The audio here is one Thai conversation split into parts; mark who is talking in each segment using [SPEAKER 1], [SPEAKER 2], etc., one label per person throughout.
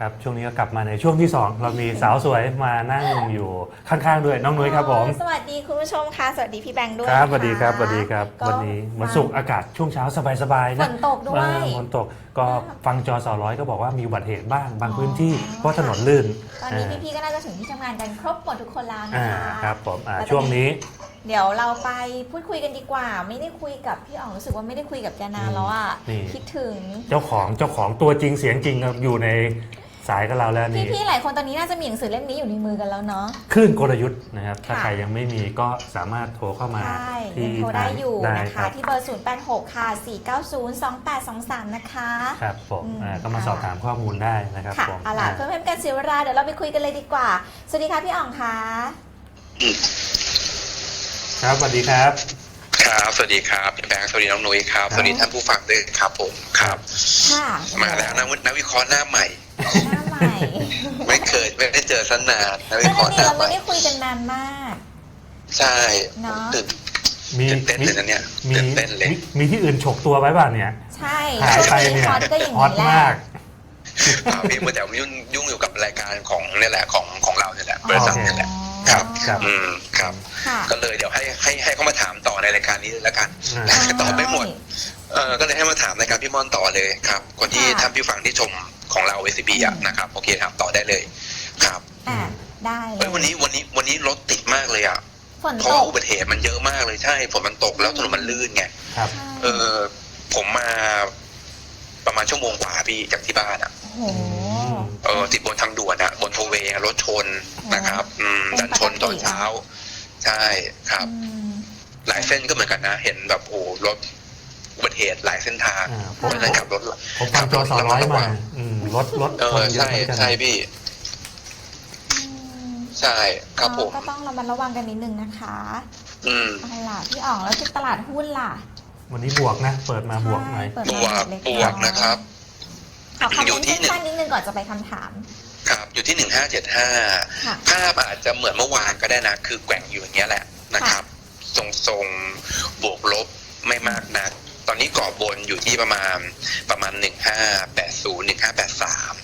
[SPEAKER 1] ครับช่วงนี้ก็กลับมาในช่วงที่ 2 เรามีสาวสวยมานั่งอยู่ข้างๆด้วยน้องนุ้ยครับผม
[SPEAKER 2] สวัสดีคุณผู้ชมค่ะ สวัสดีพี่แบงค์ด้วย
[SPEAKER 1] ครับ
[SPEAKER 2] นะะ
[SPEAKER 1] สวัสดีครับสวัสดีครับ
[SPEAKER 2] ก็
[SPEAKER 1] วันนี้วันศุกร์อากาศช่วงเช้าสบายๆ
[SPEAKER 2] ฝ
[SPEAKER 1] นะ
[SPEAKER 2] นตกด้ว
[SPEAKER 1] เอยอฝนตกก็ฟังจอสอร้อยก็บอกว่ามีอุบัติเหตุบ้างบางพื้นที่
[SPEAKER 2] อ๋อ
[SPEAKER 1] เพราะถนนลื่น
[SPEAKER 2] ตอนนี้พี่ๆก็น่าจะถึงที่ทำงานกันครบหมดทุกคนแล้วนะ
[SPEAKER 1] อ่า
[SPEAKER 2] คะ
[SPEAKER 1] ครับผมอ่า
[SPEAKER 2] แล้วตอนนี้
[SPEAKER 1] ช่วงนี้
[SPEAKER 2] เดี๋ยวเราไปพูดคุยกันดีกว่า ไม่ได้คุยกับพี่อ๋องรู้สึกว่าไม่ได้คุยกับแกนานแล้วอะ
[SPEAKER 1] นี่
[SPEAKER 2] คิดถึง
[SPEAKER 1] เจ้าของเจ้าของตัวจริงเสียงจริงครับอยู่ใน สายกับเราแล้วนี่
[SPEAKER 2] พี่ๆหลายคนตอนนี้น่าจะมีหนังสือเล่มนี้อยู่ในมือกันแล้วเนาะ
[SPEAKER 1] คลื่นกลยุทธ์นะครับ ถ้า
[SPEAKER 2] ค่ะ
[SPEAKER 1] ใครยังไม่มีก็สามารถโทรเข้ามา
[SPEAKER 2] ใช่
[SPEAKER 1] ที่
[SPEAKER 2] ยังโทรได้อยู่
[SPEAKER 1] ได้
[SPEAKER 2] นะ
[SPEAKER 1] ครั
[SPEAKER 2] คะ
[SPEAKER 1] บ
[SPEAKER 2] ที่เบอร์ 086 ค่ะ 490 2823 นะคะ
[SPEAKER 1] ครับผม
[SPEAKER 2] อืม
[SPEAKER 1] อ่าก็มา
[SPEAKER 2] ค่ะ
[SPEAKER 1] สอบถามข้อมูลได้นะครับ
[SPEAKER 2] ค่ะ
[SPEAKER 1] ผม
[SPEAKER 2] เอาล่ะ
[SPEAKER 1] อ่า
[SPEAKER 2] เพื่อไม่เป็นการเสียเวลาเดี๋ยวเราไปคุยกันเลยดีกว่า สวัสดีค่ะพี่อ๋องค่ะ
[SPEAKER 1] ครับสวัสดีครับ
[SPEAKER 3] ครับ สวัสดีครับพี่แบงค์ สวัสดีน้องนุ้ยครับ
[SPEAKER 1] ครับ
[SPEAKER 3] สวัสดีท่านผู้ฟังด้วยครับผม ครับ
[SPEAKER 2] ค่ะ
[SPEAKER 3] มาแล้วนักวินักวิเคราะห์หน้าใหม่
[SPEAKER 2] หน้าใหม่
[SPEAKER 3] ไม่เคยไม่ได้เจอสันนานนักวิ
[SPEAKER 2] นั่น
[SPEAKER 3] เคราะห์ห
[SPEAKER 2] นี่
[SPEAKER 3] น้า
[SPEAKER 2] เรา
[SPEAKER 3] ให
[SPEAKER 2] ไม่
[SPEAKER 3] ม่
[SPEAKER 2] ได้คุยกันนานมาก
[SPEAKER 3] ใช่
[SPEAKER 2] เนอะ
[SPEAKER 3] ตื่น
[SPEAKER 1] มี
[SPEAKER 3] ตื่นเต้น
[SPEAKER 1] มี
[SPEAKER 3] เลยนะเนี่ย
[SPEAKER 1] มี
[SPEAKER 3] ตื่นเต้นเลย
[SPEAKER 1] มีมีที่อื่นฉกตัวไว้ป่ะเนี่ย
[SPEAKER 2] ใช่
[SPEAKER 1] หายไปเนี่ย
[SPEAKER 2] ฮอตก็อย่าง
[SPEAKER 1] ฮอต
[SPEAKER 2] นี้แหละ
[SPEAKER 1] มาก
[SPEAKER 3] อ่าพี่เมื่อแต่ยุ่งยุ่งอยู่กับรายการของเนี่ยแหละของของเราเนี่ยแหละบริษัทเนี่ยแหละ ครับ
[SPEAKER 1] ครับ
[SPEAKER 3] อืมครับ
[SPEAKER 2] ค่ะ
[SPEAKER 3] ก็เลยเดี๋ยวให้ให้ให้เขามาถามต่อในรายการนี้เลยละกัน
[SPEAKER 1] อ่า
[SPEAKER 3] ตอบไม่หมด เออก็เลยให้มาถามรายการพี่ม่อนต่อเลยครับ คนที่
[SPEAKER 2] ค่ะ
[SPEAKER 3] ท่านผู้ฟังที่ชม ของเรา s อ b อะนะครับโอเคถามต่อได้เลยครับ
[SPEAKER 2] อะได้เล
[SPEAKER 3] เฮ้ย
[SPEAKER 2] ย
[SPEAKER 3] วันนี้วันนี้วันนี้รถติดมากเลยอะ
[SPEAKER 2] ฝน
[SPEAKER 3] เพ
[SPEAKER 2] ต
[SPEAKER 3] ราะว่าก
[SPEAKER 2] ใอุ
[SPEAKER 3] บัติเหตุมันเยอะมากเลยใช่ฝนมันตกแล้วถนนมันลื่นไง
[SPEAKER 1] ครับ
[SPEAKER 2] ช่
[SPEAKER 3] เออผมมาประมาณชั่วโมงกว่าพี่จากที่บ้านอะ
[SPEAKER 2] โอ้โห
[SPEAKER 3] เออติดบนทางด่วนอะบนโทเวย์อะรถชนนะครับ อืม
[SPEAKER 2] เป็น
[SPEAKER 3] ดันชน
[SPEAKER 2] ปกติ
[SPEAKER 3] ตอนเช้า ใช่ครับ
[SPEAKER 2] อืม
[SPEAKER 3] หลายเส้นก็เหมือนกันนะ เห็นแบบโอ้รถ อุบัติเหตุหลายเส้นทาง
[SPEAKER 1] อ่า
[SPEAKER 3] เพราะฉะนั้นขับรถ
[SPEAKER 1] ผมฟังจอสอร้อย
[SPEAKER 3] ระวั
[SPEAKER 1] มางอืมรถรถ
[SPEAKER 3] เอ
[SPEAKER 1] คน
[SPEAKER 3] อ
[SPEAKER 1] เยอะ
[SPEAKER 3] ใช่
[SPEAKER 1] เหมือนกัน
[SPEAKER 3] ใช่พี่
[SPEAKER 2] อืม
[SPEAKER 3] ใช่ครับผม
[SPEAKER 2] ก็ต้องระมัดระวังกันนิดนึงนะคะ
[SPEAKER 3] อืม
[SPEAKER 2] เอาล่ะพี่อ๋องแล้วที่ตลาดหุ้นล่ะ
[SPEAKER 1] วันนี้บวกนะ เปิดมาบวกหน่อย
[SPEAKER 2] ใช่เปิด
[SPEAKER 3] บ
[SPEAKER 2] มาว
[SPEAKER 3] ก
[SPEAKER 2] เล็ก
[SPEAKER 3] บ
[SPEAKER 2] น้อยว
[SPEAKER 3] กนะครับ
[SPEAKER 2] ขอคอม
[SPEAKER 3] อยู่
[SPEAKER 2] เมนต์
[SPEAKER 3] ที่หนึ่ง
[SPEAKER 2] สั้นๆนิดนึงก่อนจะไปคำถาม
[SPEAKER 3] ครับ อยู่ที่หนึ่งห้าเจ็ดห้า
[SPEAKER 2] ค่ะ
[SPEAKER 3] ภาพอาจจะเหมือนเมื่อวานก็ได้นะ คือแกว่งอยู่อย่างเงี้ยแหละนะครับ ทรงทรงๆบวกลบไม่มากนักต อนนี้กรอบบนอยู่ที่ประมาณประมาณหนึ่งห้าแปดศูนย์หนึ่งห้าแปดสาม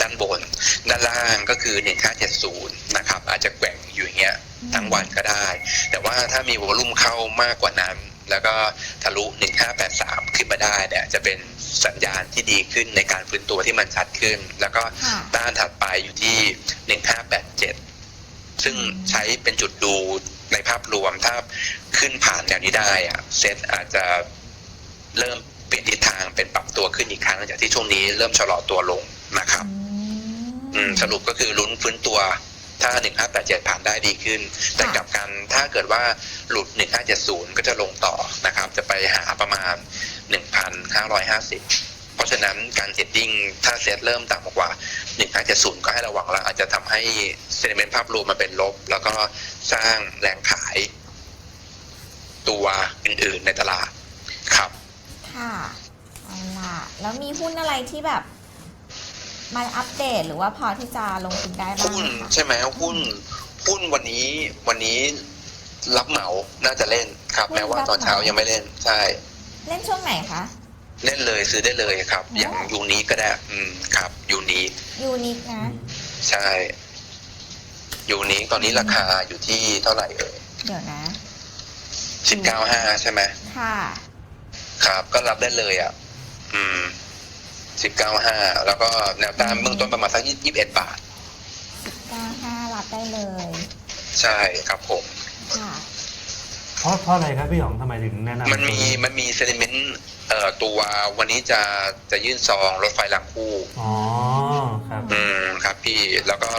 [SPEAKER 3] ด้านบน ด้านล่างก็คือหนึ่งห้าเจ็ดศูนย์นะครับ อาจจะแกว่งอยู่อย่างเงี้ยทั้งวันก็ได้ แต่ว่าถ้ามีวอลุ่มเข้ามากกว่านั้น แล้วก็ทะลุ 1583 ขึ้นมาได้เนี่ยจะเป็นสัญญาณที่ดีขึ้นในการฟื้นตัวที่มันชัดขึ้น แล้วก็
[SPEAKER 2] ค่ะ
[SPEAKER 3] ต้านถัดไปอยู่ที่ 1587 ซึ่งใช้เป็นจุดดูในภาพรวมถ้าขึ้นผ่านแนวนี้ได้อะเซ็ตอาจจะ เริ่มเปลี่ยนทิศทางเป็นปรับตัวขึ้นอีกครั้งหลังจากที่ช่วงนี้เริ่มชะลอตัวลงนะครับ อืมสรุปก็คือลุ้นฟื้นตัวถ้า 1587 ผ่านได้ดีขึ้น แต่กลับกันถ้าเกิดว่าหลุด 1570 ก็จะลงต่อนะครับ จะไปหาประมาณ 1,550 เพราะฉะนั้นการเทรดดิ้งถ้าเซตเริ่มต่ำกว่า 1570 ก็ให้ระวังแล้ว อาจจะทำให้เซนิเมนต์ภาพรวมมันเป็นลบ แล้วก็สร้างแรงขายตัวอื่นๆในตลาดครับ
[SPEAKER 2] ค่ะเอาล่ะแล้วมีหุ้นอะไรที่แบบมาอัปเดตหรือว่าพอที่จะลงทุนได้บ้าง
[SPEAKER 3] หุ้น
[SPEAKER 2] คะ
[SPEAKER 3] ใช่ไหมหุ้นหุ้นวันนี้วันนี้รับเหมาน่าจะเล่นครับ แม้ว่าตอนเช้ายังไม่เล่นใช่
[SPEAKER 2] เล่นช่วงไหนคะ
[SPEAKER 3] เล่นเลยซื้อได้เลยครับ
[SPEAKER 2] อ๋อ
[SPEAKER 3] อ
[SPEAKER 2] อ
[SPEAKER 3] ย่างยูนี้ก็ได้ อืมครับยูนี้
[SPEAKER 2] ยูนิคนะ
[SPEAKER 3] ใช่ยูนี้ตอนนี้ราคาอยู่ที่เท่าไหร่เอ่ย
[SPEAKER 2] เดี๋ยวนะ
[SPEAKER 3] สิบเก้าห้าใช่ไหม
[SPEAKER 2] ค่ะ
[SPEAKER 3] ครับ ก็รับได้เลยอะ อืมสิบเก้าห้าแล้วก็แนวต้านเบื้องต้นประมาณสักยี่สิบเอ็ดบาท
[SPEAKER 2] 95รับได้เลย
[SPEAKER 3] ใช่ครับผม
[SPEAKER 2] ค่ะ
[SPEAKER 1] เพราะเพราะอะไรครับพี่หยองทำไมถึงแนะนำ
[SPEAKER 3] มันมีมันมีเซนิเมนต์เอ่อตัววันนี้จะจะยื่นซองรถไฟรางคู่
[SPEAKER 1] อ๋อครับ
[SPEAKER 3] อืมครับพี่แล้วก็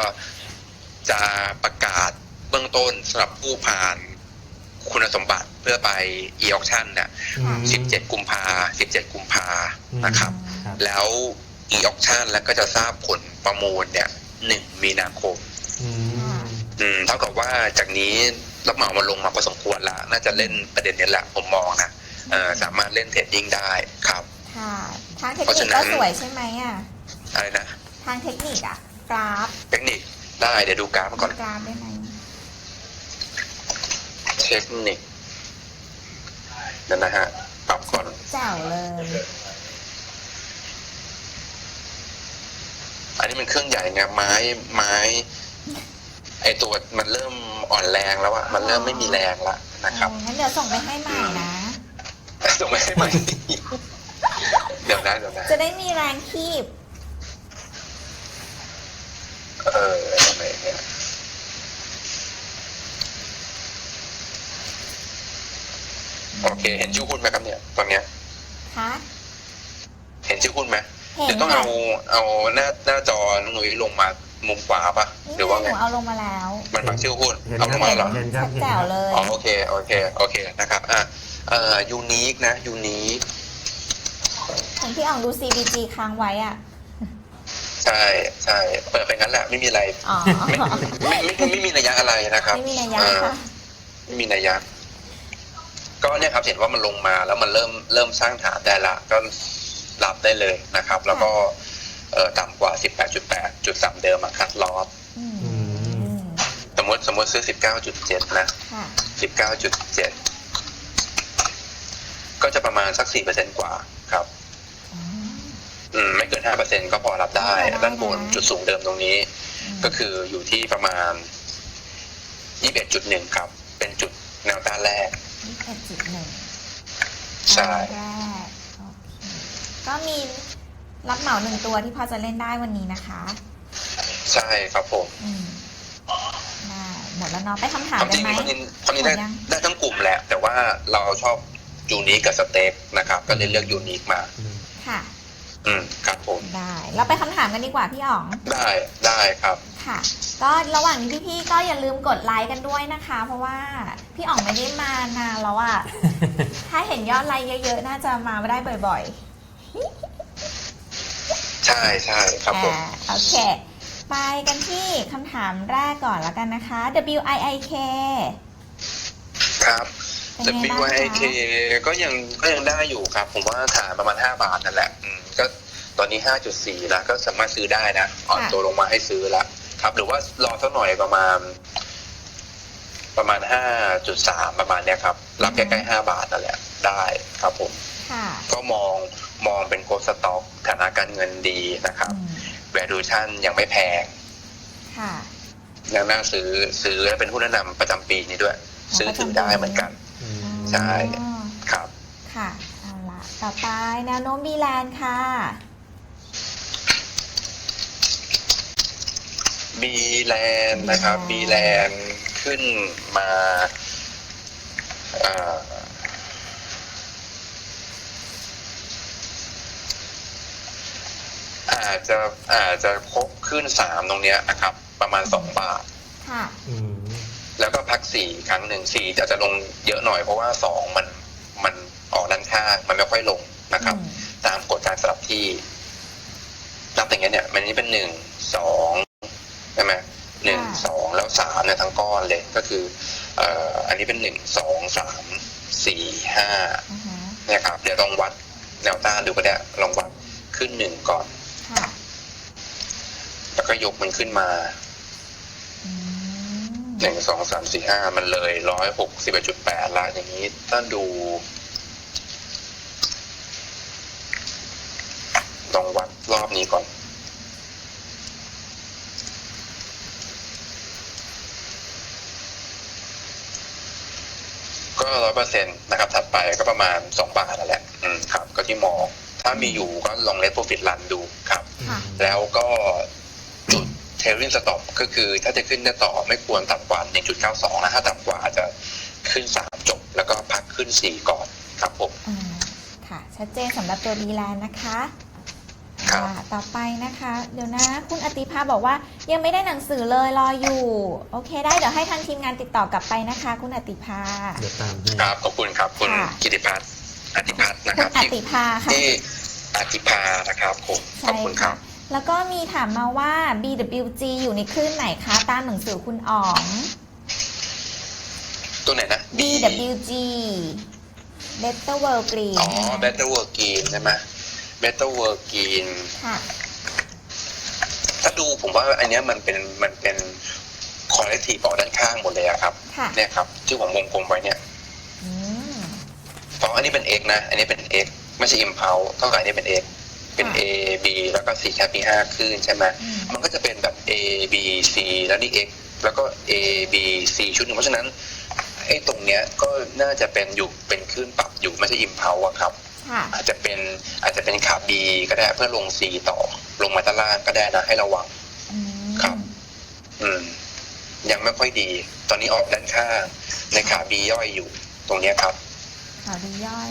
[SPEAKER 3] จะประกาศเบื้องต้นสำหรับผู้ผ่านคุณสมบัติ เพื่อไป e auction เนี่ย
[SPEAKER 1] อืม
[SPEAKER 3] 17 กุมภา17 กุมภา
[SPEAKER 1] อืม
[SPEAKER 3] นะครับ
[SPEAKER 1] ครับ
[SPEAKER 3] แล้ว e auction แล้วก็จะทราบผลประมูลเนี่ย 1 มีนาคม
[SPEAKER 1] อืม
[SPEAKER 3] อืมเท่ากับว่าจากนี้รับเหมามันลงมาพอสมควรละ น่าจะเล่นประเด็นนี้แหละผมมองนะเออสามารถเล่นเทรดดิ้งได้ครับ
[SPEAKER 2] ค่ะทางเทค
[SPEAKER 3] เพราะ
[SPEAKER 2] นิ
[SPEAKER 3] ฉะ
[SPEAKER 2] ค
[SPEAKER 3] นั้
[SPEAKER 2] ก็
[SPEAKER 3] น
[SPEAKER 2] สวยใช่ไหมอะ
[SPEAKER 3] อะไรนะ
[SPEAKER 2] ทางเทคนิคอะกราฟ
[SPEAKER 3] เทคนิคได้เดี๋ยวดูกราฟมาก่อน
[SPEAKER 2] กราฟได้ไหม
[SPEAKER 3] เทคนิค เดี๋ยวนะฮะปรับก่อน
[SPEAKER 2] แจ๋วเลย
[SPEAKER 3] ออันนี้มันเครื่องใหญ่ไงไม้ไม้ ไอตัวมันเริ่มอ่อนแรงแล้วอะมันเริ่มไม่มีแรงละนะครับ
[SPEAKER 2] อ๋องั้นเดี๋ยวส่งไปให้ใหม่นะ
[SPEAKER 3] ส่งไปให้ใหม่ เดี๋ยวนะเดี๋ยวนะ
[SPEAKER 2] จะได้มีแรงคีบ
[SPEAKER 3] เออทำไมเนี่ย โอเค เห็นชื่อหุ้นไหมครับเนี่ยตอนเนี้ย
[SPEAKER 2] คะ
[SPEAKER 3] เห็นชื่อหุ้นไหม
[SPEAKER 2] เห็น
[SPEAKER 3] เดี๋ยวต้อง
[SPEAKER 2] ค่ะ
[SPEAKER 3] เอาเอาหน้าหน้าจอน้องหนุ่ยลงมามุมขวาปะหรือว่า
[SPEAKER 2] ห
[SPEAKER 3] ไง
[SPEAKER 2] นูเอาลงมาแล้ว
[SPEAKER 3] มันปักชื่อหุ้น
[SPEAKER 1] เห็น
[SPEAKER 3] เอาลงมาเหรอ
[SPEAKER 1] เห็นครับ
[SPEAKER 2] แจ๋วเลย
[SPEAKER 3] อ๋อโอเคโอเคโอเคนะครับอะเอ่อยูนิคนะยูนิค
[SPEAKER 2] ของพี่อ่องดู CBG ค้างไว้อะ
[SPEAKER 3] ใช่ใช่เปิดไปงั้นแหละไม่มีอะไร
[SPEAKER 2] อ๋อ
[SPEAKER 3] ไม่ไม่ไม่ไม่มีนัยยะอะไรนะครับ
[SPEAKER 2] ไม่มีนัยยะ
[SPEAKER 3] เออ
[SPEAKER 2] ค่ะ
[SPEAKER 3] ไม่มีนัยยะ ก็เนี่ยครับเห็นว่ามันลงมาแล้วมันเริ่มเริ่มสร้างฐานได้ละก็รับได้เลยนะครับ แล้วก็เอ่อต่ำกว่า 18.8จุดสามเดิมอะคัดลอส
[SPEAKER 2] อืม
[SPEAKER 1] อืม
[SPEAKER 3] สมมติสมมติซื้อ 19.7นะ
[SPEAKER 2] ค่ะ
[SPEAKER 3] 19.7 ก็จะประมาณสัก 4%กว่าครับ
[SPEAKER 2] อ๋อ
[SPEAKER 3] อืมไม่เกิน 5%ก็พอรับได้
[SPEAKER 2] ได้นะ
[SPEAKER 3] ด้านบนจุดสูงเดิมตรงนี้
[SPEAKER 2] อืม
[SPEAKER 3] ก็คืออยู่ที่ประมาณ 21.1 ครับ เป็นจุดแนวต้านแรก
[SPEAKER 2] ยี่สิบเอ็ดจุดหนึ่ง
[SPEAKER 3] ใช่
[SPEAKER 2] แรกโอเคก็มีรับเหมาหนึ่งตัวที่พอจะเล่นได้วันนี้นะคะ
[SPEAKER 3] ใช่ครับผม
[SPEAKER 2] อืมได้หมดแล้วเนาะไปคำถาม
[SPEAKER 3] ความ
[SPEAKER 2] กั
[SPEAKER 3] จ
[SPEAKER 2] น
[SPEAKER 3] ริง
[SPEAKER 2] ไหม
[SPEAKER 3] ความจริงความจริงได้
[SPEAKER 2] หมดยัง
[SPEAKER 3] ได้ทั้งกลุ่มแหละ แต่ว่าเราชอบยูนิคกับสเต็กนะครับ ก็เลยเลือกยูนิคมา
[SPEAKER 1] อืม
[SPEAKER 2] ค่ะ
[SPEAKER 3] อืมครับผม
[SPEAKER 2] ได้ เราไปคำถามกันดีกว่าพี่อ๋อง
[SPEAKER 3] ได้ได้ครับ
[SPEAKER 2] ค่ะ ก็ระหว่างนี้พี่ๆก็อย่าลืมกดไลค์กันด้วยนะคะ เพราะว่าพี่อ๋องไม่ได้มานานแล้วอะถ้าเห็นยอดไลค์เยอะๆ น่าจะมาได้บ่อย
[SPEAKER 3] ใช่ใช่ค
[SPEAKER 2] ๆ
[SPEAKER 3] รับผม
[SPEAKER 2] อ่าโอเค ไปกันที่คำถามแรกก่อนแล้วกันนะคะ W I I K
[SPEAKER 3] ครับ
[SPEAKER 2] เป็น
[SPEAKER 3] แต่
[SPEAKER 2] ไงบ้าง
[SPEAKER 3] BYK
[SPEAKER 2] คะ
[SPEAKER 3] ก็ยังก็ยังได้อยู่ครับ ผมว่าฐานประมาณ 5 บาทนั่นแหละอืมก็ตอนนี้ 5.4 แล้วก็สามารถซื้อได้นะอ่อนตัวลงมาให้ซื้อแล้ว ครับ หรือว่ารอสักหน่อยประมาณ ประมาณ5.3ประมาณเนี้ยครับ รับใกล้ๆ5บาทนั่นแหละได้ครับผม
[SPEAKER 2] ค่ะ
[SPEAKER 3] ก็มองมองเป็นโคสต็อกฐานะการเงินดีนะครับ
[SPEAKER 2] อืม
[SPEAKER 3] valuation ยังไม่แพง
[SPEAKER 2] ค่ะ
[SPEAKER 3] ยังน่าซื้อซื้อและเป็นหุ้นแนะนำประจำปีนี้ด้วย ซื้อถือได้เหมือนกัน
[SPEAKER 1] อืม
[SPEAKER 3] ใช่
[SPEAKER 2] อ๋อ
[SPEAKER 3] ครับ
[SPEAKER 2] ค่ะเอาละต่อไปแนวโน้มบีแลนด์ค่ะ
[SPEAKER 3] บีแลนด์นะครับบีแลนด์ขึ้นมาอ่าอาจจะอาจจะครบขึ้นสามตรงเนี้ยนะครับ ประมาณสองบาท
[SPEAKER 2] ค่ะ
[SPEAKER 1] อืม
[SPEAKER 3] แล้วก็พักสี่ครั้งหนึ่งสี่จะจะลงเยอะหน่อยเพราะว่าสองมันมันออกด้านข้างมันไม่ค่อยลงนะครับ
[SPEAKER 2] อืม
[SPEAKER 3] ตามกฎการสลับที่นับอย่างเงี้ยเนี่ย มันนี้เป็นหนึ่งสอง ใช่ไหมหนึ่งสองแล้วสามเนี่ยทั้งก้อนเลยก็คือเอ่ออันนี้เป็นหนึ่งสองสามสี่ห้า
[SPEAKER 2] อือฮะ
[SPEAKER 3] เนี่ยครับ เดี๋ยวลองวัดแนวต้านดูก็ได้ลองวัดขึ้นหนึ่งก่อน
[SPEAKER 2] ค่ะ
[SPEAKER 3] แล้วก็ยกมันขึ้นมา
[SPEAKER 2] อืม
[SPEAKER 3] หนึ่งสองสามสี่ห้ามันเลยร้อยหกสิบจุดแปดละอย่างนี้ถ้าดูลองวัดรอบนี้ก่อน ก็ร้อยเปอร์เซ็นต์นะครับ ถัดไปก็ประมาณสองบาทนั่นแหละอืมครับ ก็ที่มอง ถ้ามีอยู่ก็ลองเลทโปรฟิตรันดูครับ
[SPEAKER 2] ค่ะ
[SPEAKER 3] แล้วก็จุดเท i ริ n สต็อปก็คือถ้าจะขึ้นได้ต่อไม่ควรต่ำกว่า 1.92 นะถ้าต่ำกว่าจะขึ้น 3 จบ แล้วก็พักขึ้น 4 ก่อนครับผม
[SPEAKER 2] อ่าค่ะ ชัดเจนสำหรับตัวบีแลนด์นะคะ
[SPEAKER 3] ครับ
[SPEAKER 2] อ่าต่อไปนะคะ เดี๋ยวนะ คุณอติภาบอกว่ายังไม่ได้หนังสือเลยรออยู่ โอเค ได้เดี๋ยวให้ทางทีมงานติดต่อกลับไปนะคะ คุณอติภา
[SPEAKER 1] เดี๋ยวตามให้
[SPEAKER 3] ครับขอบคุณครับคุณ
[SPEAKER 2] ค่ะ
[SPEAKER 3] กิติพัฒน์อธิพัฒน์นะค
[SPEAKER 2] คุ
[SPEAKER 3] รับ
[SPEAKER 2] ณอ
[SPEAKER 3] ที่
[SPEAKER 2] ติภาค่ะ
[SPEAKER 3] ที่อธิพานะครับผมขอ
[SPEAKER 2] ใช่
[SPEAKER 3] บคุณครั
[SPEAKER 2] ค่ะ
[SPEAKER 3] บ
[SPEAKER 2] แล้วก็มีถามมาว่า BWG อยู่ในคลื่นไหนคะ ตามหนังสือคุณอ๋อง
[SPEAKER 3] ตัวไหนนะ
[SPEAKER 2] BWG Better World Green
[SPEAKER 3] อ๋อ Better Work Green ใช่ไหม Better Work Green
[SPEAKER 2] ค่ะ
[SPEAKER 3] ถ้าดูผมว่าอันเนี้ยมันเป็นมันเป็นคอลเลกทีฟออกด้านข้างหมดเลยอะครับ
[SPEAKER 2] ค่ะ
[SPEAKER 3] เนี่ยครับที่ผมวงกลมไว้เนี่ย
[SPEAKER 2] อืม
[SPEAKER 3] เพราะอันนี้เป็น X นะ อันนี้เป็น X ไม่ใช่ Impulse เท่ากับอันนี้เป็น X เป็น
[SPEAKER 2] ค่ะ
[SPEAKER 3] A B แล้วก็ C แคปมีห้าคลื่นใช่ไหม
[SPEAKER 2] อืม
[SPEAKER 3] มันก็จะเป็นแบบ A B C แล้วนี่ X แล้วก็ A B C ชุดหนึ่งเพราะฉะนั้นไอ้ตรงเนี้ยก็น่าจะเป็นอยู่เป็นคลื่นปรับอยู่ไม่ใช่อิมเพาอะครับ
[SPEAKER 2] ค่ะ
[SPEAKER 3] อาจจะเป็นอาจจะเป็นขา B ก็ได้เพื่อลง C ต่อลงมาด้านล่างก็ได้นะให้ระวัง
[SPEAKER 2] อืม
[SPEAKER 3] ครับ อืม ยังไม่ค่อยดี ตอนนี้ออกด้านข้างในขา B ย่อยอยู่ ตรงเนี้ยครับ
[SPEAKER 2] ข่าวดีย่อย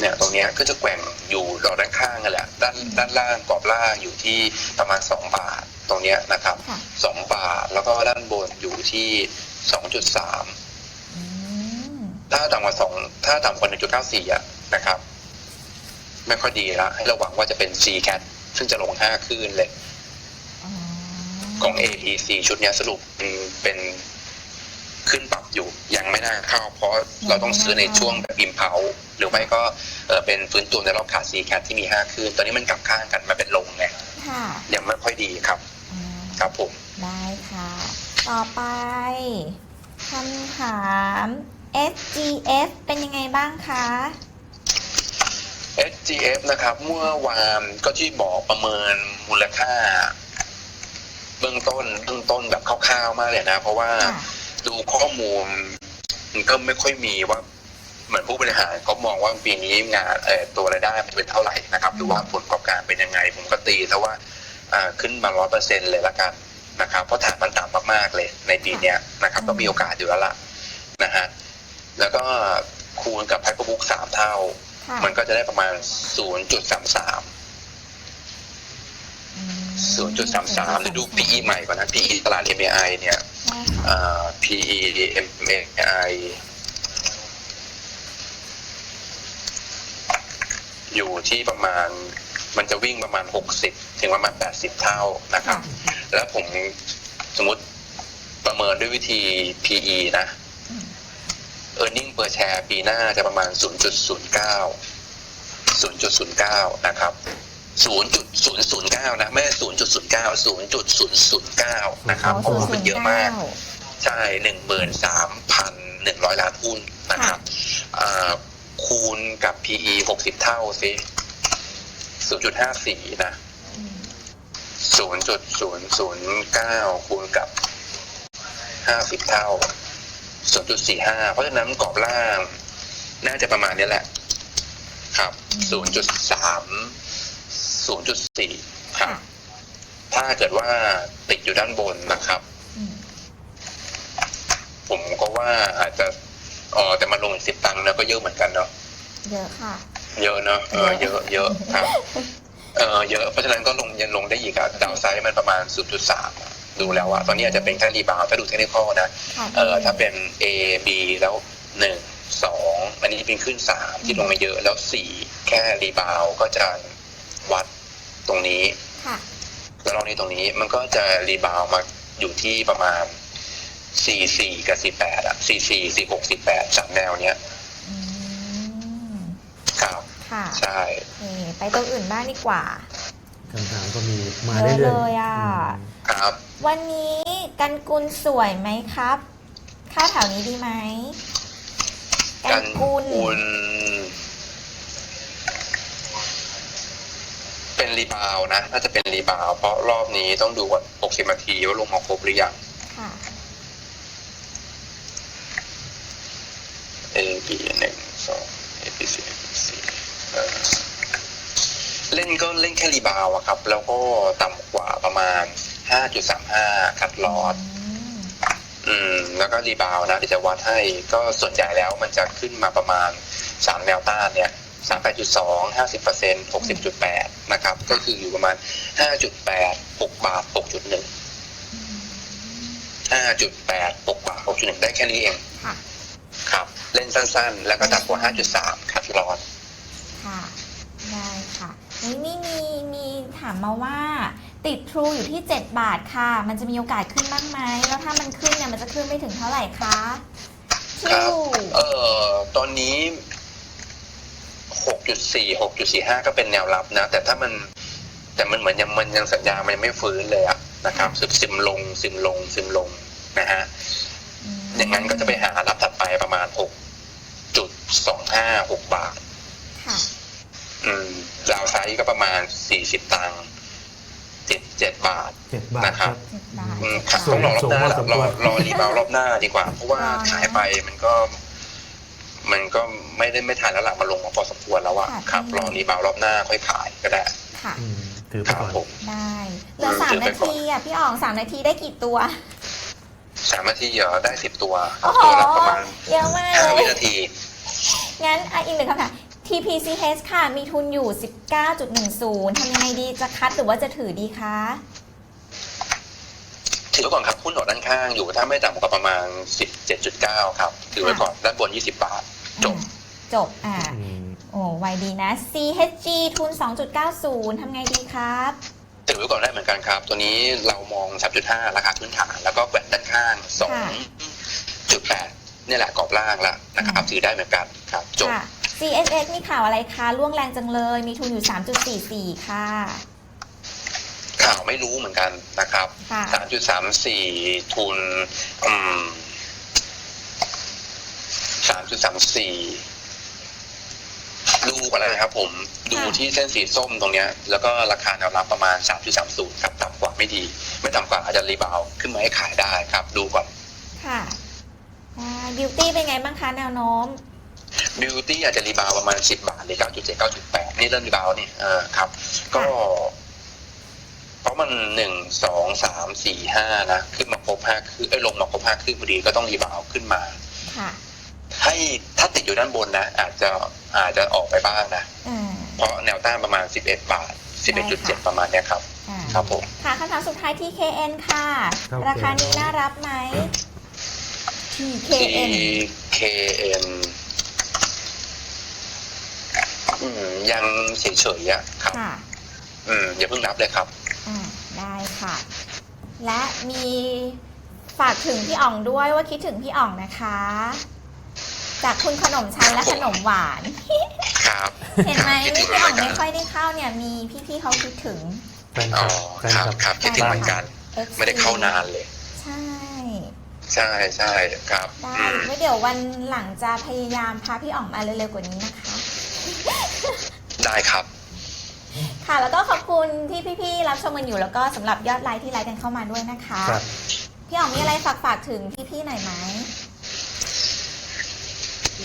[SPEAKER 3] เนี่ยตรงเนี้ยก็จะแกว่งอยู่ดอกด้านข้างนั่นแหละด้านด้านล่างกรอบล่างอยู่ที่ประมาณสองบาทตรงเนี้ยนะครับ
[SPEAKER 2] ค่ะ
[SPEAKER 3] สองบาทแล้วก็ด้านบนอยู่ที่สองจุดสาม
[SPEAKER 2] อืม
[SPEAKER 3] ถ้าต่ำกว่าสองถ้าต่ำกว่าหนึ่งจุดเก้าสี่อะนะครับ ไม่ค่อยดีละให้ระวังว่าจะเป็น C cat ซึ่งจะลงห้าคลื่นเลย
[SPEAKER 2] อ๋อ
[SPEAKER 3] ของ A P C ชุดเนี้ยสรุปเป็นเป็นขึ้นปรับอยู่ยังไม่น่าเข้า เพราะเราต้องซื้อในช่วงแบบอิมเพาหรือไม่ก็เออเป็นฟื้นตัวในรอบขา C cat ที่มีห้าคลื่นตอนนี้มันกลับข้างกันมาเป็นลงไง
[SPEAKER 2] ค่ะ
[SPEAKER 3] ยังไม่ค่อยดีครับ
[SPEAKER 2] อ่า
[SPEAKER 3] ครับผม
[SPEAKER 2] ได้ค่ะ ต่อไปคำถาม SGF เป็นยังไงบ้างคะ
[SPEAKER 3] SGF นะครับ เมื่อวานก็ที่บอกประเมินมูลค่า เบื้องต้นเบื้องต้นแบบคร่าวๆมากเลยนะ เพราะว่า
[SPEAKER 2] ค่ะ
[SPEAKER 3] ดูข้อมูลมันก็ไม่ค่อยมีว่า เหมือนผู้บริหารเขามองว่าปีนี้งานเอ่อตัวรายได้มันจะเป็นเท่าไหร่นะครับ
[SPEAKER 2] อืม
[SPEAKER 3] ดูว่าผลประกอบการเป็นยังไง ผมก็ตีซะว่าอ่าขึ้นมาร้อยเปอร์เซ็นเลยละกันนะครับ เพราะฐานมันต่ำมากๆเลยในปีเนี้ยนะครับ ก็มีโอกาสอยู่แล้วล่ะนะฮะ แล้วก็คูณกับไพ p e r b o o k สามเท่า
[SPEAKER 2] ค่ะ
[SPEAKER 3] มันก็จะได้ประมาณ0.33
[SPEAKER 2] อืม
[SPEAKER 3] 0.33เดี๋ยวดู PE ใหม่ก่อนนะ PE ตลาด MAI เนี่ย
[SPEAKER 2] ได้ค่ะ
[SPEAKER 3] อ่า PE MAI อยู่ที่ประมาณมันจะวิ่งประมาณ60ถึงประมาณ80เท่านะครับ แล้วผมสมมติประเมินด้วยวิธี PE นะ
[SPEAKER 2] อืม
[SPEAKER 3] e a r n i n g per share ปีหน้าจะประมาณ 0.09 0.09 นะครับ 0.009 นะ ไม่ใช่0.09 0.009 นะครับเพราะว่ามันเยอะมาก ใช่ 13,100 ล้านหุ้นนะครับอ่าคูณกับ PE 60 เท่าสิ0.54 นะ
[SPEAKER 2] อืม
[SPEAKER 3] 0.009 คูณกับ 50 เท่า 0.45 เพราะฉะนั้นกรอบล่าง น่าจะประมาณนี้แหละ ครับ 0.3 0.4 ครับ
[SPEAKER 2] ค่ะ
[SPEAKER 3] ถ้าเกิดว่าติดอยู่ด้านบนนะครับ
[SPEAKER 2] อืม
[SPEAKER 3] ผมก็ว่าอาจจะอ๋อแต่มาลงสิบตังค์แล้วก็เยอะเหมือนกันเนาะ
[SPEAKER 2] เยอะค่ะ
[SPEAKER 3] เยอะเนาะเออเยอะเยอะครับ เออเยอะเพราะฉะนั้นก็ลงยังลงได้อีกอะดาวไซด์มันประมาณ 0.3 ดูแล้วอะตอนนี้อาจจะเป็นแค่รีบาวด์ถ้าดูเทคนิคนะ
[SPEAKER 2] ค่ะ
[SPEAKER 3] เออถ้าเป็น A B แล้วหนึ่งสองอันนี้เป็นขึ้นสามที่ลงมาเยอะแล้วสี่แค่รีบาวด์ก็จะวัดตรงนี้
[SPEAKER 2] ค่ะ
[SPEAKER 3] แล้วรอบนี้ตรงนี้มันก็จะรีบาวด์มาอยู่ที่ประมาณสี่สี่กับสี่แปดอะสี่สี่สี่หกสี่แปดสามแนวเนี้ย
[SPEAKER 2] อืม
[SPEAKER 3] ครับ
[SPEAKER 2] ค่ะ
[SPEAKER 3] ใช่
[SPEAKER 2] โอเคไปตัวอื่นบ้างดีกว่า
[SPEAKER 1] คำถามก็มีมา
[SPEAKER 2] เย
[SPEAKER 1] เรื่
[SPEAKER 2] อะ
[SPEAKER 1] อยๆ
[SPEAKER 2] เลยอะ
[SPEAKER 1] ม
[SPEAKER 3] ครับ
[SPEAKER 2] วันนี้กันกุลสวยไหมครับ ค่าแถวนี้ดีไหม
[SPEAKER 3] กันกุลเป็นรีบาวด์นะ น่าจะเป็นรีบาวด์เพราะรอบนี้ต้องดูว่า60นาทีว่าลงมาครบหรือยัง
[SPEAKER 2] ค่ะ
[SPEAKER 3] A B หนึ่งสอง A B C A B C เออเล่นก็เล่นแค่รีบาวด์อะครับ แล้วก็ต่ำกว่าประมาณ 5.35 คัดลอด
[SPEAKER 2] อืม
[SPEAKER 3] อืม แล้วก็รีบาวด์นะเดี๋ยวจะวัดให้ ก็ส่วนใหญ่แล้วมันจะขึ้นมาประมาณ 3 แนวต้านเนี่ย38.2 50% 60.8นะครับ ก็คืออยู่ประมาณ5.8 6บาท6.1 5.8 6บาท6.1ได้แค่นี้เอง
[SPEAKER 2] ค่ะ
[SPEAKER 3] ครับ เล่นสั้นๆ แล้วก็ต่ำกว่า5.3คัดลอด
[SPEAKER 2] ค่ะ ได้ค่ะนี่นี่มีมีถามมาว่า ติดทรูอยู่ที่ 7 บาทค่ะ มันจะมีโอกาสขึ้นบ้างไหม แล้วถ้ามันขึ้นเนี่ย มันจะขึ้นไม่ถึงเท่าไหร่คะ
[SPEAKER 3] ครั
[SPEAKER 2] ชิ
[SPEAKER 3] บ
[SPEAKER 2] ว
[SPEAKER 3] เอ่อตอนนี้ 6.4 6.45 ก็เป็นแนวรับนะ แต่ถ้ามัน แต่มันเหมือนยังมันยังสัญญาณมันยังไม่ฟื้นเลยอะนะครับซึมซึมลงซึมลงซึมลงนะฮะ
[SPEAKER 2] ม
[SPEAKER 3] อย่างนั้นก็จะไปหารับถัดไปประมาณ 6.25 6 บาท
[SPEAKER 2] ค่ะ
[SPEAKER 3] อืมดาวไซด์ก็ประมาณสี่สิบตังค์ เจ็ดเจ็ดบาท
[SPEAKER 1] เจ็ดบาท
[SPEAKER 3] นะค
[SPEAKER 1] ค
[SPEAKER 3] รั
[SPEAKER 1] รับบ
[SPEAKER 2] เจ็ดบาท
[SPEAKER 3] อืม
[SPEAKER 2] เจ็ด
[SPEAKER 3] ต้
[SPEAKER 2] บา
[SPEAKER 3] อง
[SPEAKER 2] ท
[SPEAKER 3] รอรอบหน้า
[SPEAKER 1] สูงพอสม
[SPEAKER 3] ร
[SPEAKER 1] คว
[SPEAKER 3] อ
[SPEAKER 1] ร
[SPEAKER 3] รอรีบาวรอบหน้าดีกว่า เพราะว่าร
[SPEAKER 2] อนะ
[SPEAKER 3] ขายไปมันก็ มันก็ไม่ได้ไม่ทันแล้วล่ะมันลงมาพอสมควรแล้วอะ
[SPEAKER 2] ค่ะ
[SPEAKER 3] ครับ
[SPEAKER 2] พี่
[SPEAKER 3] รอรีบาวรอบหน้าค่อยขายก็ได้
[SPEAKER 2] ค่ะ
[SPEAKER 1] อืมถือไป
[SPEAKER 3] ครับ
[SPEAKER 1] ก่อน
[SPEAKER 3] ผม
[SPEAKER 2] ได้เหลือ
[SPEAKER 3] อืม
[SPEAKER 2] สาม
[SPEAKER 3] ถือไป
[SPEAKER 2] นา
[SPEAKER 3] ก่อน
[SPEAKER 2] ทีอะพี่อ๋องสามนาทีได้กี่ตัว
[SPEAKER 3] สามนาทีเหรอได้สิบตัว
[SPEAKER 2] โอ้โห
[SPEAKER 3] ตัวละประมาณ
[SPEAKER 2] เยอะมาก
[SPEAKER 3] ห้า
[SPEAKER 2] เล
[SPEAKER 3] วิ
[SPEAKER 2] ย
[SPEAKER 3] นาที
[SPEAKER 2] งั้นอะอีกหนึ่งคำถาม TPCH ค่ะ มีทุนอยู่ 19.10ทำยังไงดีจะคัดหรือว่าจะถือดีคะ
[SPEAKER 3] ถือไว้ก่อนครับหุ้นออกด้านข้างอยู่ถ้าไม่ต่ำกว่าประมาณสิบเจ็ดจุดเก้าครับ ถือไว้ก่อนด้านบนยี่สิบบาท จบ
[SPEAKER 2] อ่าจบ อ่า
[SPEAKER 1] อืม
[SPEAKER 2] โอ้ไวดีนะ CHG ทุน 2.90ทำไงดีครับ
[SPEAKER 3] ถือไว้ก่อนได้เหมือนกันครับ ตัวนี้เรามอง 3.5 ราคาพื้นฐาน แล้วก็แกว่งด้านข้าง
[SPEAKER 2] ค่ะ
[SPEAKER 3] 2.8นี่แหละกรอบล่างแล้วนะครับ
[SPEAKER 2] อืม
[SPEAKER 3] ถือได้เหมือนกันครับ จบ
[SPEAKER 2] ค่ะ CSS มีข่าวอะไรคะล่วงแรงจังเลย มีทุนอยู่ 3.44 ค่ะ
[SPEAKER 3] ข่าวไม่รู้เหมือนกันนะครับ
[SPEAKER 2] ค่ะ
[SPEAKER 3] 3.34 ทุนอืม3.34 ดูอะไรนะครับผม ดู
[SPEAKER 2] ค่ะ
[SPEAKER 3] ที่เส้นสีส้มตรงเนี้ย แล้วก็ราคาแนวรับประมาณ 3.30 ครับ ต่ำกว่าไม่ดี ไม่ต่ำกว่าอาจจะรีบาวด์ขึ้นมาให้ขายได้ครับ ดูก่อน
[SPEAKER 2] ค่ะบิวตี้เป็นไงบ้างคะแนวโน้ม
[SPEAKER 3] บิวตี้อาจจะรีบาวด์ประมาณ10บาทหรือ9.7 9.8นี่เริ่มรีบาวด์นี่เออครับ ก็เพราะมันหนึ่งสองสามสี่ห้านะขึ้นมาครบห้าคือไอ้ยลงมาครบห้าขึ้นพอดีก็ต้องรีบาวด์ขึ้นมา
[SPEAKER 2] ค่ะ
[SPEAKER 3] ให้ถ้าติดอยู่ด้านบนนะ อาจจะอาจจะออกไปบ้างนะ
[SPEAKER 2] อ่า
[SPEAKER 3] เพราะแนวต้านประมาณ11บาท11.7ประมาณเนี้ยครับ
[SPEAKER 2] อ่า
[SPEAKER 3] ครับผม
[SPEAKER 2] ค่ะคำถามสุดท้าย TKN ค่ะ
[SPEAKER 1] ครับ
[SPEAKER 2] ราคานี้น่ารับไหม TKN
[SPEAKER 3] TKN อืมยังเฉยๆอะครับ
[SPEAKER 2] ค่ะ
[SPEAKER 3] อืมอย่าเพิ่งรับเลยครับ
[SPEAKER 2] อ่าได้ค่ะ และมีฝากถึงพี่อ่องด้วยว่าคิดถึงพี่อ่องนะคะ จากคุณขนมชั้นและขนมหวาน
[SPEAKER 3] ครับ
[SPEAKER 2] เห็นไหม
[SPEAKER 3] คิด
[SPEAKER 2] นี่
[SPEAKER 3] ถึง
[SPEAKER 2] พี่อ่อง
[SPEAKER 3] เหมื
[SPEAKER 2] ไม่
[SPEAKER 3] อนกัน
[SPEAKER 2] ค่อยได้เข้าเนี่ยมีพี่ๆเขาคิดถึง
[SPEAKER 1] แฟนค
[SPEAKER 3] อ๋
[SPEAKER 1] ลั
[SPEAKER 3] อบ
[SPEAKER 1] แฟน
[SPEAKER 3] ครับ
[SPEAKER 1] คลับ
[SPEAKER 3] ครับคิดถึงเหมือนกัน
[SPEAKER 2] FC
[SPEAKER 3] ไม่ได้เข้านานเลย
[SPEAKER 2] ใช่
[SPEAKER 3] ใช่ใช่ครับ
[SPEAKER 2] ได้
[SPEAKER 3] อืม
[SPEAKER 2] ไว้เดี๋ยววันหลังจะพยายามพาพี่อ่องมาเร็วๆกว่านี้นะคะ
[SPEAKER 3] ได้ครับ
[SPEAKER 2] ค่ะ แล้วก็ขอบคุณที่พี่ๆรับชมกันอยู่แล้วก็สำหรับยอดไลค์ที่ไลค์กันเข้ามาด้วยนะคะ
[SPEAKER 1] ครับ
[SPEAKER 2] พี่อ๋องมีอะไรฝากฝากๆถึงพี่ๆหน่อยไหม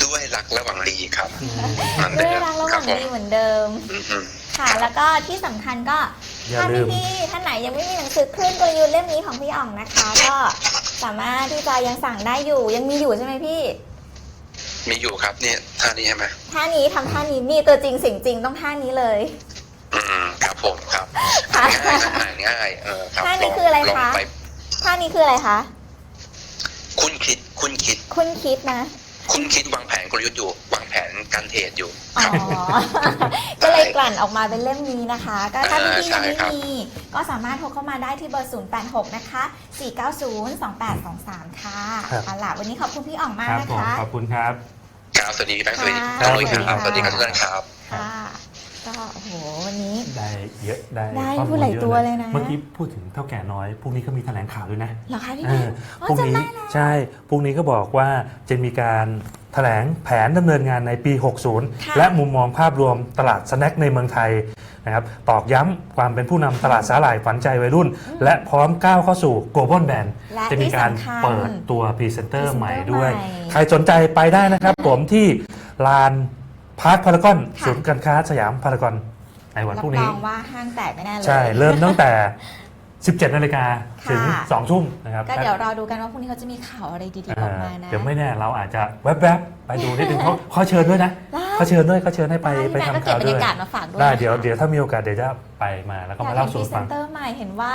[SPEAKER 3] ด้วยรักและหวังดีครับ
[SPEAKER 1] อืม
[SPEAKER 3] เหมือน
[SPEAKER 2] ด้
[SPEAKER 3] เดิ
[SPEAKER 2] วย
[SPEAKER 3] ม
[SPEAKER 2] รักระห
[SPEAKER 3] ครั
[SPEAKER 2] ว่า
[SPEAKER 3] บ
[SPEAKER 2] ง
[SPEAKER 3] ผม
[SPEAKER 2] ดีเหมือนเดิม
[SPEAKER 3] อืมอืม
[SPEAKER 2] ค่ะ แล้วก็ที่สำคัญก็
[SPEAKER 1] อย่า
[SPEAKER 2] ถ้า
[SPEAKER 1] ลืม
[SPEAKER 2] พี่ๆท่านไหนยังไม่มีหนังสือคลื่นกลยุทธ์เล่มนี้ของพี่อ๋องนะคะ ก็สามารถที่จะยังสั่งได้อยู่ยังมีอยู่ใช่ไหมพี่
[SPEAKER 3] มีอยู่ครับเนี่ยท่านี้ใช่ไหม
[SPEAKER 2] ท่านี้ทำท่านี้นี่ตัวจริงเสิ่งจริงต้องท่านี้เลย
[SPEAKER 3] อืมครับผมครับ
[SPEAKER 2] ค่ะ
[SPEAKER 3] ง่ายนะอ่านง่ายเออครับ
[SPEAKER 2] ท่านี้
[SPEAKER 3] ลง
[SPEAKER 2] คืออะไร
[SPEAKER 3] ลง
[SPEAKER 2] คะ
[SPEAKER 3] ไป
[SPEAKER 2] ท่านี้คืออะไรคะ
[SPEAKER 3] คุณคิดคุณคิด
[SPEAKER 2] คุณคิดนะ
[SPEAKER 3] คุณคิดวางแผนกลยุทธ์อยู่วางแผนการเทรดอยู่
[SPEAKER 2] อ๋
[SPEAKER 3] ค
[SPEAKER 2] อ
[SPEAKER 3] รับ
[SPEAKER 2] ก็เลยกลั่นออกมาเป็นเล่มนี้นะคะ ก็ถ้า
[SPEAKER 3] อ่า
[SPEAKER 2] พี่ๆยังไม่
[SPEAKER 3] ใช่ครับ
[SPEAKER 2] มีก็สามารถโทรเข้ามาได้ที่เบอร์ 086 นะคะ 490 2823 ค่ะ
[SPEAKER 1] ครับ
[SPEAKER 2] เอาล่ะวันนี้ขอบคุณพี่อ่องมา
[SPEAKER 1] ค
[SPEAKER 2] ก
[SPEAKER 1] รับ
[SPEAKER 2] นะ
[SPEAKER 1] ผม
[SPEAKER 2] คะ
[SPEAKER 1] ขอบคุณครับ
[SPEAKER 3] ครับสวัสดีพี่แบงค์สวัสดี
[SPEAKER 2] ค่ะ
[SPEAKER 3] น้องนุ้ยครับ
[SPEAKER 2] ส
[SPEAKER 3] ส
[SPEAKER 2] วั
[SPEAKER 3] วั
[SPEAKER 2] ส
[SPEAKER 3] ส
[SPEAKER 2] ดี
[SPEAKER 3] ดี
[SPEAKER 2] ค่ะ
[SPEAKER 3] ครับทุกท่านครับ
[SPEAKER 2] ค่ะ ก็โอ้โหวันนี้
[SPEAKER 1] ได้เยอะได้
[SPEAKER 2] ได้
[SPEAKER 1] ข้อมู
[SPEAKER 2] พูดหลาย
[SPEAKER 1] อะ
[SPEAKER 2] ตัวเลยนะ
[SPEAKER 1] เมื่อกี้พูดถึงเท่าแก่น้อยพรุ่งนี้ก็มีแถลงข่าวด้วยนะ
[SPEAKER 2] เหรอคะพี่
[SPEAKER 1] เอ
[SPEAKER 2] แม่
[SPEAKER 1] อ
[SPEAKER 2] อ๋อ
[SPEAKER 1] พรุ่ง
[SPEAKER 2] จำ
[SPEAKER 1] นี้
[SPEAKER 2] ได้แล้ว
[SPEAKER 1] ใช่พรุ่งนี้ก็บอกว่าจะมีการแถลงแผนดำเนินงานในปี
[SPEAKER 2] ค่ะ
[SPEAKER 1] 60 และมุมมองภาพรวมตลาดสแน็คในเมืองไทยนะครับตอกย้ำความเป็นผู้นำตลาดสาหร่ายฝันใจวัยรุ่น และพร้อมก้าวเข้าสู่ global band
[SPEAKER 2] และ
[SPEAKER 1] จะมี
[SPEAKER 2] ที่
[SPEAKER 1] การ
[SPEAKER 2] สำคัญ
[SPEAKER 1] เปิดตัวพรีเซนเตอร์
[SPEAKER 2] Presenter
[SPEAKER 1] ใหม่ด้วย
[SPEAKER 2] ใหม่
[SPEAKER 1] ใครสนใจไปได้นะครับ ผมที่ลานพาร์คพารากอน
[SPEAKER 2] ค่ะ
[SPEAKER 1] ศูนย์การค้าสยามพารากอนในวัน
[SPEAKER 2] รั
[SPEAKER 1] พรุ่ง
[SPEAKER 2] ร
[SPEAKER 1] นี้
[SPEAKER 2] องว่าห้างแตกไม่แน่เลย
[SPEAKER 1] ใช่ เริ่มตั้งแต่ 17นาฬิกาถึง
[SPEAKER 2] ค่ะ
[SPEAKER 1] 2ทุ่มนะครับ
[SPEAKER 2] ก็เดี๋ยวรอดูกันว่าพรุ่งนี้เขาจะมีข่าวอะไรดีๆออกมานะ
[SPEAKER 1] เดี๋ยวไม่แน่เราอาจจะแวบๆไปดูนิดนึงเขาเขาเชิญด้วยนะ
[SPEAKER 2] ได้
[SPEAKER 1] เขาเชิญด้วยเขาเชิญให้ไป
[SPEAKER 2] ได้
[SPEAKER 1] ไป
[SPEAKER 2] พี่แม่ก็
[SPEAKER 1] ทำ
[SPEAKER 2] เก็บ
[SPEAKER 1] ข่าว
[SPEAKER 2] บรร
[SPEAKER 1] ด้วย
[SPEAKER 2] ยากาศมาฝากด้วย
[SPEAKER 1] ได้
[SPEAKER 2] นะคะ
[SPEAKER 1] เดี๋ยวเดี๋ยวถ้ามีโอกาสเดี๋ยวจะไปมาแล้วก็
[SPEAKER 2] อยาก
[SPEAKER 1] มา
[SPEAKER 2] เห็
[SPEAKER 1] เล่าน
[SPEAKER 2] พรี
[SPEAKER 1] สู่
[SPEAKER 2] เซ
[SPEAKER 1] ฟั
[SPEAKER 2] น
[SPEAKER 1] ง
[SPEAKER 2] เตอร์ใหม่เห็นว่า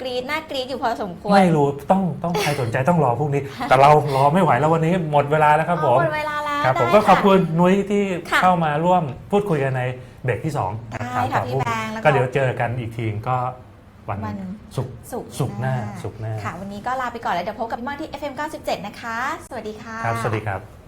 [SPEAKER 2] กรีดหน้ากรีดอยู่พอสมควร
[SPEAKER 1] ไม่รู้ต้องต้องใครสนใจต้องรอพรุ่งนี้ แต่เรารอไม่ไหวแล้ววันนี้หมดเวลาแล้วครับผม
[SPEAKER 2] หมดเวลาแล้ว
[SPEAKER 1] ครับผม
[SPEAKER 2] ได้
[SPEAKER 1] ก็ขอบะคุณนุ้ยที่
[SPEAKER 2] ค่ะ
[SPEAKER 1] เข้ามาร่วมพูดคุยกันในเบรกที่2
[SPEAKER 2] ได้ค่ะพี่แบงค์แล้วก็
[SPEAKER 1] ก็เดี๋ยวเจอกันอีกทีก็ วัน
[SPEAKER 2] วัน
[SPEAKER 1] ศุกร์
[SPEAKER 2] ศุกร์
[SPEAKER 1] ศุกร์หน้าศุกร์หน้า
[SPEAKER 2] ค่ะ วันนี้ก็ลาไปก่อนแล้วเดี๋ยวพบกับพี่ม่อนที่ FM 97 นะคะ สวัสดีค่ะ
[SPEAKER 1] ครับ สวัสดีครับ